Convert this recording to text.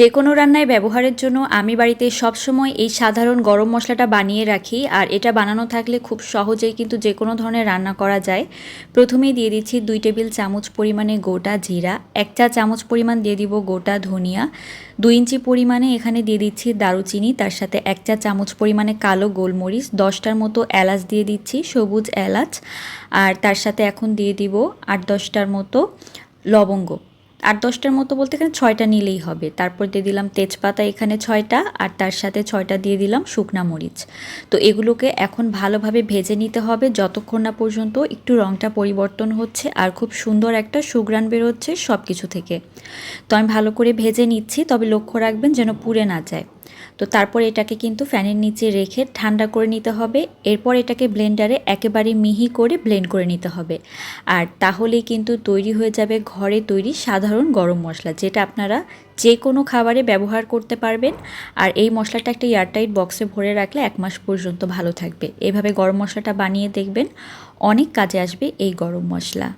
যে কোনো রান্নায় ব্যবহারের জন্য আমি বাড়িতে সবসময় এই সাধারণ গরম মশলাটা বানিয়ে রাখি, আর এটা বানানো থাকলে খুব সহজেই কিন্তু যে কোনো ধরনের রান্না করা যায়। প্রথমেই দিয়ে দিচ্ছি দুই টেবিল চামচ পরিমাণে গোটা জিরা, এক চা চামচ পরিমাণ দিয়ে দিব গোটা ধনিয়া, দুই ইঞ্চি পরিমাণে এখানে দিয়ে দিচ্ছি দারুচিনি, তার সাথে এক চা চামচ পরিমাণে কালো গোলমরিচ, দশটার মতো এলাচ দিয়ে দিচ্ছি, সবুজ এলাচ, আর তার সাথে এখন দিয়ে দিব আট দশটার মতো লবঙ্গ। আট দশটার মতো বলতে এখানে ছয়টা নিলেই হবে। তারপর দিয়ে দিলাম তেজপাতা এখানে ছয়টা, আর তার সাথে ছয়টা দিয়ে দিলাম শুকনা মরিচ। তো এগুলোকে এখন ভালোভাবে ভেজে নিতে হবে। যতক্ষণ না পর্যন্ত একটু রঙটা পরিবর্তন হচ্ছে আর খুব সুন্দর একটা সুগ্রান বেরোচ্ছে সব কিছু থেকে। তো আমি ভালো করে ভেজে নিচ্ছি, তবে লক্ষ্য রাখবেন যেন পুড়ে না যায়। তো তারপর এটাকে কিন্তু ফ্যানের নিচে রেখে ঠান্ডা করে নিতে হবে। এরপর এটাকে ব্লেন্ডারে একেবারে মিহি করে ব্লেন্ড করে নিতে হবে। আর তাহলেই কিন্তু তৈরি হয়ে যাবে ঘরে তৈরি সাধারণ গরম মশলা, যেটা আপনারা যে কোনো খাবারে ব্যবহার করতে পারবেন। আর এই মশলাটা একটা এয়ারটাইট বক্সে ভরে রাখলে এক মাস পর্যন্ত ভালো থাকবে। এভাবে গরম মশলাটা বানিয়ে দেখবেন, অনেক কাজে আসবে এই গরম মশলা।